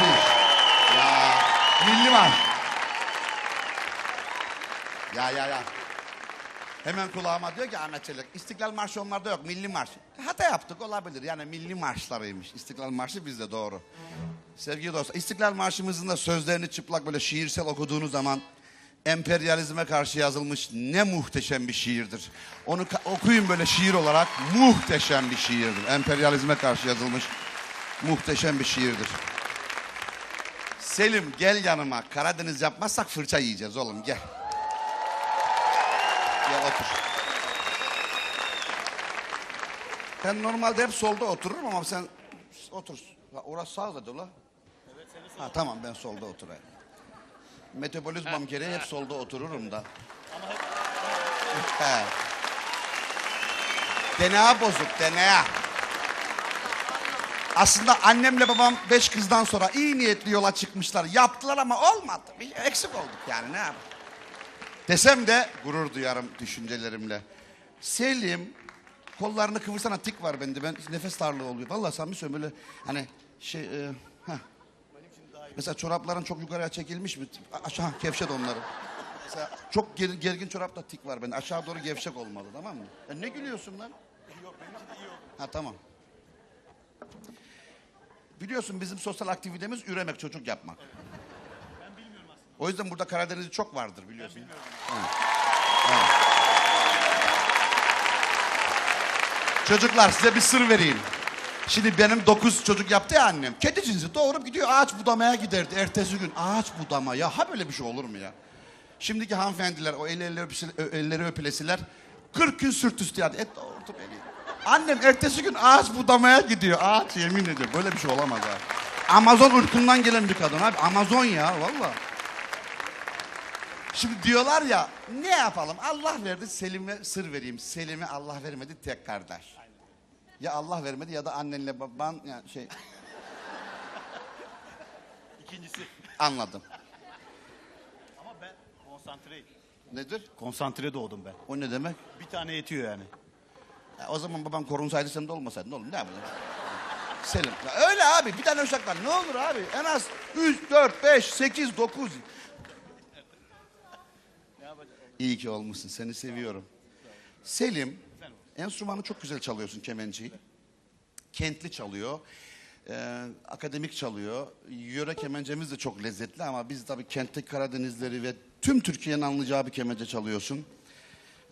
Müthiş. Ya milli marş. Ya ya ya. Hemen kulağıma diyor ki Ahmet Çelik, İstiklal Marşı onlarda yok, milli marş. Hata yaptık olabilir. Yani milli marşlarıymış. İstiklal Marşı bizde doğru. Sevgili dostlar, İstiklal Marşımızın da sözlerini çıplak böyle şiirsel okuduğunuz zaman emperyalizme karşı yazılmış ne muhteşem bir şiirdir. Onu okuyun böyle şiir olarak muhteşem bir şiirdir. Emperyalizme karşı yazılmış muhteşem bir şiirdir. Selim gel yanıma. Karadeniz yapmazsak fırça yiyeceğiz oğlum gel. Gel otur. Ben normalde hep solda otururum ama sen otur. Orası sağda da la. Ha tamam ben solda oturayım. Metabolizmam gereği hep solda otururum da. He. DNA bozuk, DNA. Aslında annemle babam beş kızdan sonra iyi niyetli yola çıkmışlar. Yaptılar ama olmadı. Bir eksik olduk yani ne yapalım. Desem de gurur duyarım düşüncelerimle. Selim kollarını kıvırsana tik var bende. Ben nefes darlığı oluyor. Vallahi samimi söylüyorum böyle hani şey e, heh. Mesela çorapların çok yukarıya çekilmiş mi? Aşağı gevşet onları. Mesela çok ger- gergin çorapta tik var bende. Aşağı doğru gevşek olmalı tamam mı? Ya ne gülüyorsun lan? Yok benimki iyi oldu. Ha tamam. Biliyorsun bizim sosyal aktivitemiz üremek, çocuk yapmak. O yüzden burada Karadeniz'i çok vardır biliyorsun. Evet. Evet. Çocuklar size bir sır vereyim. Şimdi benim dokuz çocuk yaptı ya annem. Kedi cinsi doğurup gidiyor ağaç budamaya giderdi. Ertesi gün ağaç budama ya ha böyle bir şey olur mu ya? Şimdiki hanımefendiler o el elleri, öpüsü- ö- elleri öpülesiler 40 gün sırt üstü yattı. Et doğurdu beni. Annem ertesi gün ağaç budamaya gidiyor. Ağaç yemin ediyorum böyle bir şey olamaz ha. Amazon ırkından gelen bir kadın abi. Amazon ya valla. Şimdi diyorlar ya ne yapalım Allah verdi Selim'e sır vereyim. Selim'e Allah vermedi tek kardeş. Ya Allah vermedi ya da annenle baban ya şey İkincisi. anladım. Ama ben konsantreyim. Nedir? Konsantre doğdum ben. O ne demek? Bir tane yetiyor yani. Ya o zaman baban korunsaydı sen de olmasaydın oğlum ne yapalım? Selim. Ya öyle abi bir tane uşak var ne olur abi en az 3, 4, 5, 8, 9. İyi ki olmuşsun seni seviyorum. Selim enstrümanı çok güzel çalıyorsun kemençeyi. Kentli çalıyor. Ee, akademik çalıyor. Yöre kemencemiz de çok lezzetli ama biz tabii kentteki Karadenizleri ve tüm Türkiye'nin anlayacağı bir kemence çalıyorsun.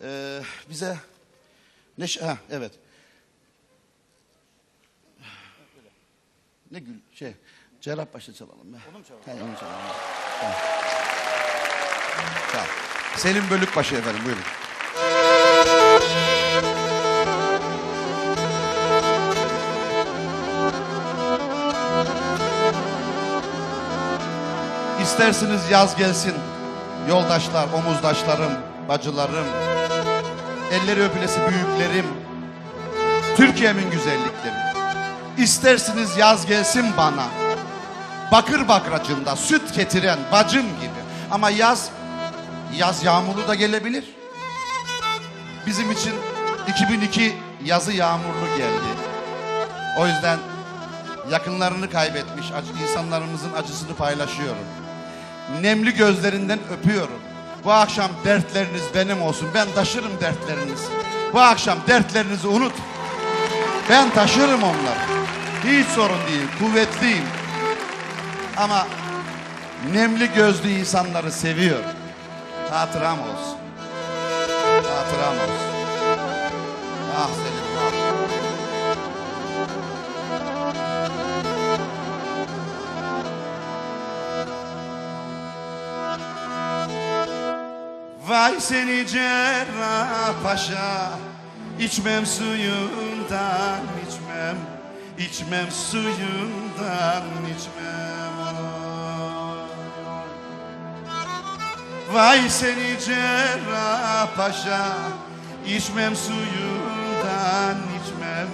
Ee, bize ne ş- ha evet. Ne gül şey Cerrahpaşa çalalım be. Onu mu çalalım? He, onu çalalım. Tamam. Tamam. Selim Bölükbaşı efendim buyurun. İsterseniz yaz gelsin. Yoldaşlar, omuzdaşlarım, bacılarım, elleri öpülesi büyüklerim, Türkiye'min güzellikleri. İsterseniz yaz gelsin bana. Bakır bakracında süt getiren bacım gibi. Ama yaz, yaz yağmurlu da gelebilir. Bizim için 2002 yazı yağmurlu geldi. O yüzden yakınlarını kaybetmiş insanlarımızın acısını paylaşıyorum. Nemli gözlerinden öpüyorum. Bu akşam dertleriniz benim olsun. Ben taşırım dertlerinizi. Bu akşam dertlerinizi unut. Ben taşırım onları. Hiç sorun değil. Kuvvetliyim. Ama nemli gözlü insanları seviyorum. Hatıram olsun. Hatıram olsun. Ah. Vay seni cerrah paşa. İçmem suyundan içmem. İçmem suyundan içmem. Vay seni cerrah paşa. İçmem suyundan içmem.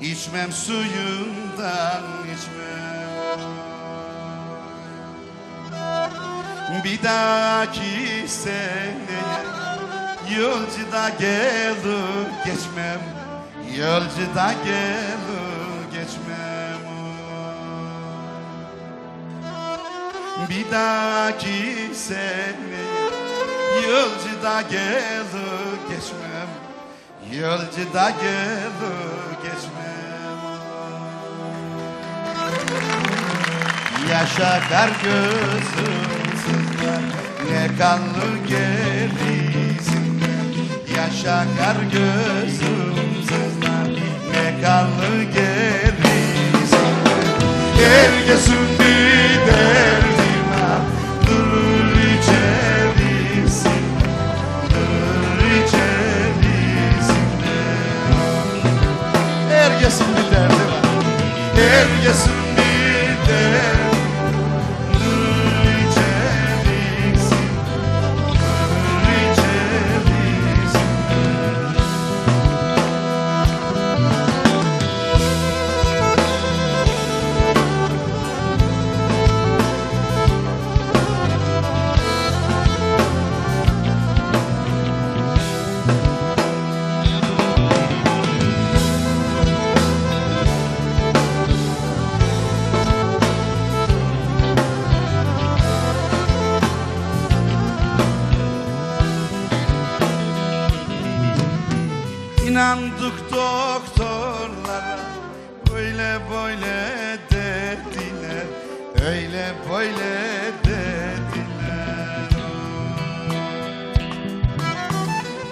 İçmem suyundan içmem bir dahaki seneye Yolcuda gelir geçmem Yolcuda gelir geçmem. Bir dahaki sene Yolcuda gelir geçmem Yolcuda gelir geçmem. Yaşa kar gözüm sızlar Ne kanlı gerizinden Yaşa kar gözüm sızlar. Ne kanlı gerizinden Herkesin bir derdi var. Durur içerisinde Durur içerisinde Herkesin bir derdi var. Herkesin Öyle böyle dediler.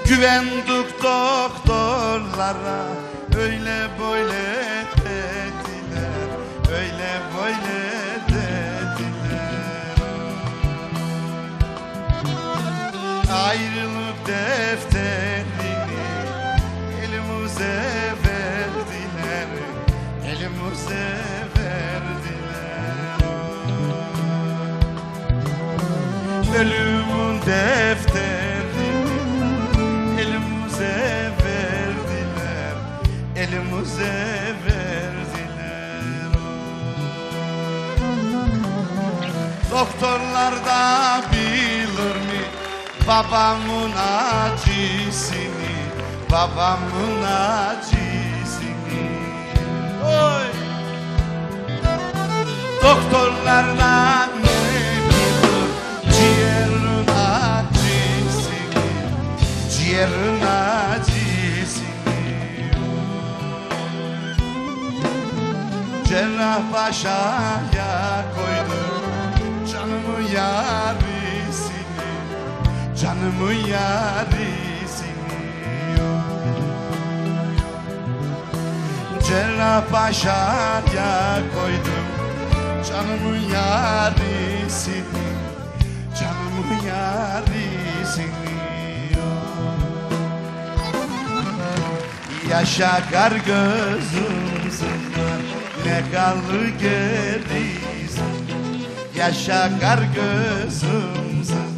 Güvendik doktorlara Öyle böyle dediler. Öyle böyle dediler. Ayrılık defterini elimize verdiler. Elimize verdiler Ölümün defterini elimize verdiler Elimize verdiler Doktorlar da bilir mi babamın acısını Babamın acısını Oy! Doktorlar da Ciğerin acısını Cerrah başaya koydu canımı yarisini Canımı yarisini. Cerrah başaya koydum canımı yarisini Canımı yarisini Yaşa kar gözüm sızlar Ne kalır gerisi Yaşa kar gözüm. sızlar